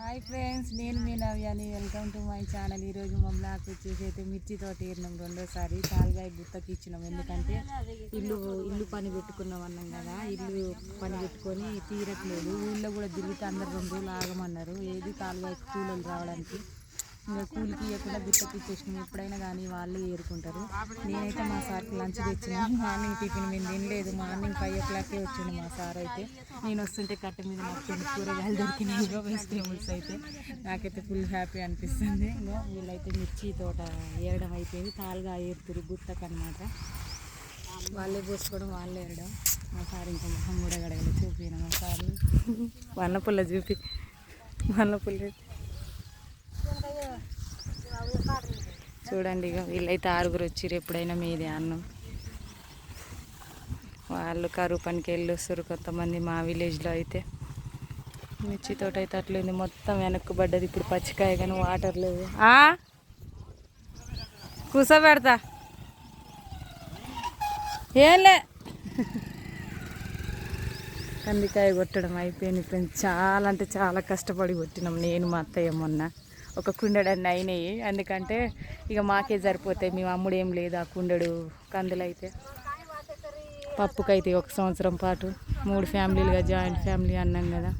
Hi friends నేను మీ నవ్యాని వెల్కమ్ టు మై ఛానల్. ఈరోజు మా బ్లాక్ వచ్చేసి అయితే మిర్చి తోట ఏరినాం రెండోసారి. తాల్గాయ గుత్తకి ఇచ్చినాం. ఎందుకంటే ఇల్లు ఇల్లు పని పెట్టుకున్నాం అన్నాం కదా. ఇల్లు పని పెట్టుకొని తీరట్లేదు. ఊళ్ళో కూడా తిరిగితే అందరు రెండు రోజులు ఆగమన్నారు. ఏది తాల్గాయ కూలలు రావడానికి? ఇంకా కూలికి ఇవ్వకుండా గుత్తకి ఇచ్చేసినాం ఎప్పుడైనా కానీ వాళ్ళే ఏరుకుంటారు. నేనైతే మా సార్కి లంచ్ తెచ్చిన. మార్నింగ్ టిఫిన్ మేము తినలేదు. మార్నింగ్ ఫైవ్ ఓ క్లాక్కే వచ్చిండు మా సార్ అయితే. నేను వస్తుంటే కట్ట మీద నాకు కొన్ని కూరగాయలు దొరికినాయి. వెజిటేబుల్స్ అయితే. నాకైతే ఫుల్ హ్యాపీ అనిపిస్తుంది. ఇంకో వీళ్ళైతే మిర్చి తోట ఏరడం అయిపోయింది. తాలుగా ఏరుతురు గుత్తకు అనమాట వాళ్ళే పోసుకోవడం వాళ్ళే ఏరడం. మా సార్ ఇంకా మొహం కూడా గడగలు చూపిన మా సార్ వన్న పుల్ల చూపి. వన్న పుల్ల చూడండి ఇక వీళ్ళైతే ఆరుగురు వచ్చిర్రు ఎప్పుడైనా మీదే అన్నం. వాళ్ళు కరువు పనికి వెళ్ళి వస్తారు కొంతమంది మా విలేజ్లో అయితే. మిర్చి తోట అయితే అట్లుంది. మొత్తం వెనక్కు పడ్డది. ఇప్పుడు పచ్చికాయ కానీ వాటర్ లేదు కూసోబెడతా. ఏంలే కందికాయ కొట్టడం అయిపోయింది ఫ్రెండ్స్. చాలా అంటే చాలా కష్టపడి కొట్టినాం. నేను మా అత్తయ్య మొన్న. ఒక కుండెడన్ని అయినాయి. ఎందుకంటే ఇక మాకే సరిపోతాయి. మేము అమ్ముడు ఏం లేదు ఆ కుండెడు కందులు అయితే పప్పుకైతే ఒక సంవత్సరం పాటు మూడు ఫ్యామిలీలుగా జాయింట్ ఫ్యామిలీ అన్నాం కదా.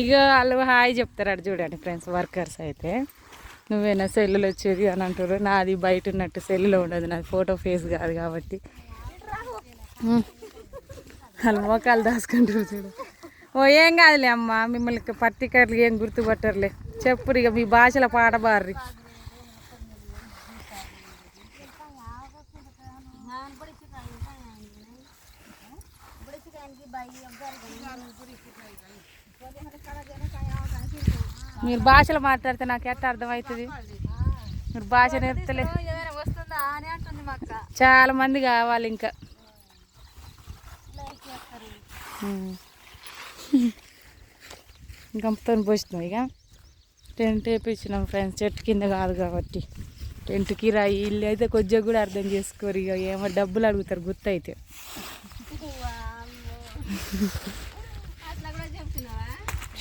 ఇక వాళ్ళు హాయ్ చెప్తారు చూడండి ఫ్రెండ్స్ వర్కర్స్ అయితే. నువ్వేనా సెల్లులో వచ్చేది అని అంటారు నాది బయట ఉన్నట్టు సెల్లులో ఉండదు. నాది ఫోటో ఫేస్ కాదు కాబట్టి. వాళ్ళు మోకాలు దాచుకుంటారు చూడు. ఓ ఏం కాదులే అమ్మ మిమ్మల్ని పర్టికులర్గా ఏం గుర్తుపట్టరులే. చెప్పురు ఇక మీ భాషలో పాట బార్రి మీరు భాషలో మాట్లాడితే నాకు ఎట్ట అర్థమవుతుంది? మీరు భాష నేర్పుతలే. అక్క. చాలా మంది కావాలి ఇంకా. గంపతో పోసినాం ఇక. టెంట్ వేపించినాం ఫ్రెండ్స్ చెట్టు కింద కాదు కాబట్టి. టెంట్ కిరాయి ఇల్లు అయితే కొద్దిగా కూడా అర్థం చేసుకోరు ఇక. ఏమో డబ్బులు అడుగుతారు గుర్తు అయితే.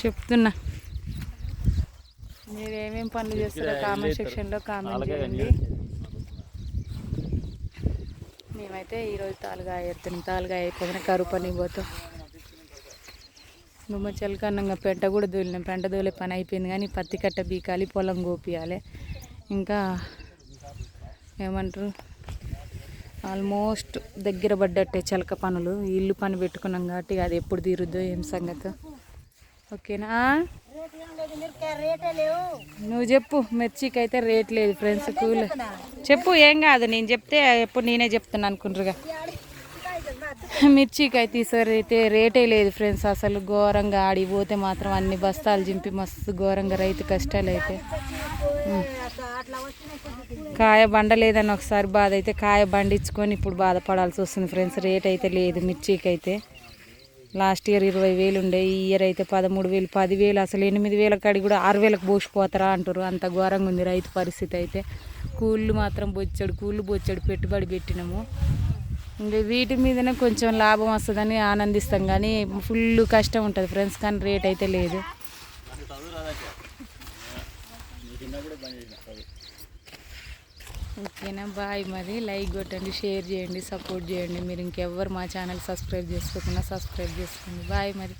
చెప్తున్నా. మీరు ఏమేమి పనులు చేస్తారో కామెంట్ సెక్షన్లో కామెంట్ చేయండి. మేమైతే ఈరోజు తాలుగాయ ఎత్తున్నాం తాలుగాయ అయిపోయిన కరువు పని పోతాం. గుమ్మ చలికన్నంగా పెంట కూడా దూలినాం. పెంట దూలే పని అయిపోయింది కానీ పత్తి కట్ట బీకాలి పొలం గోపియాలి. ఇంకా ఏమంటారు? ఆల్మోస్ట్ దగ్గర పడ్డట్టే చిలక పనులు. ఇల్లు పని పెట్టుకున్నాం కాబట్టి అది ఎప్పుడు తీరుద్దో ఏం సంగతి. ఓకేనా? నువ్వు చెప్పు. మిర్చికి అయితే రేట్ లేదు ఫ్రెండ్స్ కూల్. చెప్పు ఏం కాదు. నేను చెప్తే ఎప్పుడు నేనే చెప్తాను అనుకుంటారుగా. మిర్చికి అయితే ఈసారి అయితే రేటే లేదు ఫ్రెండ్స్. అసలు ఘోరంగా ఆడి పోతే మాత్రం అన్ని బస్తాలు చింపి మస్తు ఘోరంగా రైతు కష్టాలు అయితే. కాయ బండ కాయ బండలేదని ఒకసారి బాధ అయితే కాయ బండించుకొని ఇప్పుడు బాధపడాల్సి వస్తుంది ఫ్రెండ్స్. రేట్ అయితే లేదు మిర్చికి అయితే లాస్ట్ ఇయర్ ఇరవై వేలు ఉండే ఈ ఇయర్ అయితే పదమూడు వేలు పదివేలు అసలు ఎనిమిది వేల కాడి కూడా ఆరు వేలకు పోసిపోతారా అంటారు అంత ఘోరంగా ఉంది రైతు పరిస్థితి అయితే. కూళ్ళు మాత్రం బొచ్చాడు కూళ్ళు బొచ్చాడు పెట్టుబడి పెట్టినాము. ఇంకా వీటి మీదనే కొంచెం లాభం వస్తుందని ఆనందిస్తాం కానీ ఫుల్ కష్టం ఉంటుంది ఫ్రెండ్స్ కానీ రేట్ అయితే లేదు. ఓకేనా బాయ్ మరి. లైక్ కొట్టండి షేర్ చేయండి సపోర్ట్ చేయండి. మీరు ఇంకెవ్వరు మా ఛానల్ సబ్స్క్రైబ్ చేసుకోకుండా సబ్స్క్రైబ్ చేసుకోండి. బాయ్ మరి.